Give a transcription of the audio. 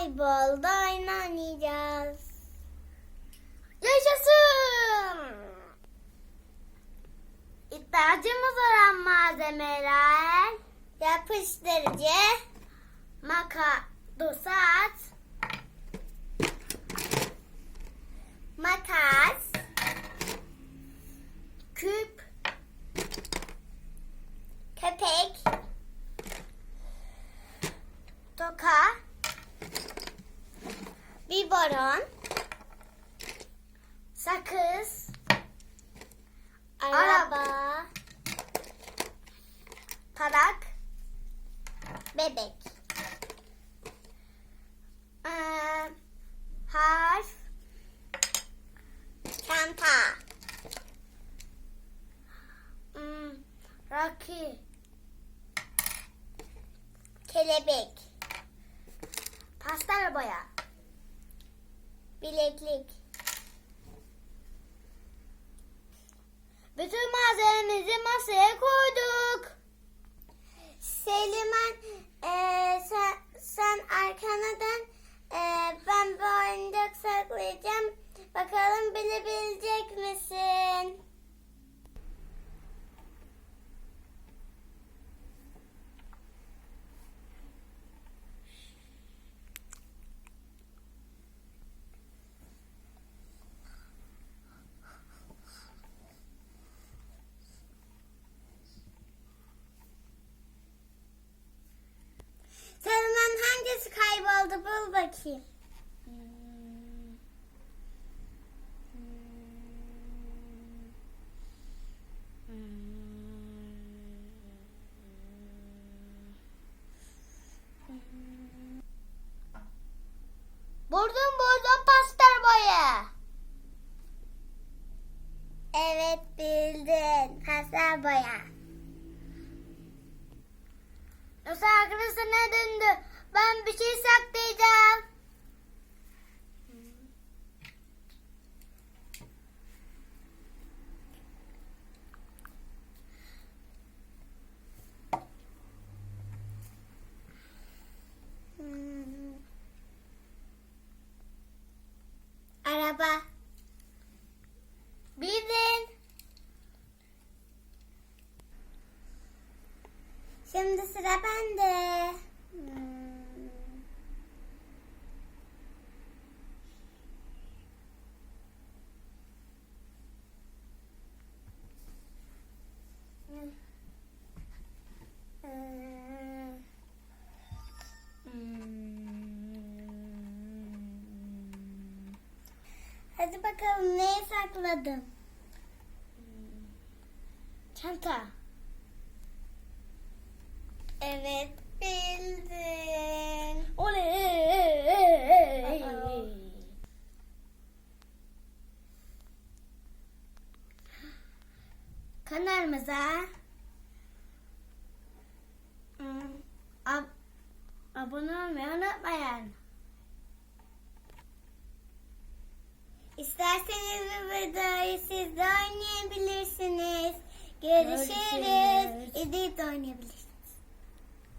Voleybolda oynayacağız. Yaşasın! İhtiyacımız olan malzemeler yapıştırıcı, maka, dosat, biberon sakız. Araba. Tarak bebek. Ee, harf. Çanta. Hmm, rakı kelebek. Pastel boya bileklik bütün malzememizi masaya koyduk. Bakayım. Buldum buldum pastel boya. Evet bildin. Pastel boya. Yoksa arkadaşına döndü. Ben bir şey saklayacağım. Hmm. Araba. Bildin. Şimdi sıra bende. Hmm. Hmm. Hmm. Hadi bakalım neyi sakladım? Çanta. Evet bildin. Oley! Kanalımıza hmm, ab abone olmayı unutmayın. İsterseniz bu videoyu siz de oynayabilirsiniz. Görüşürüz. Görüşürüz. De oynayabilirsiniz.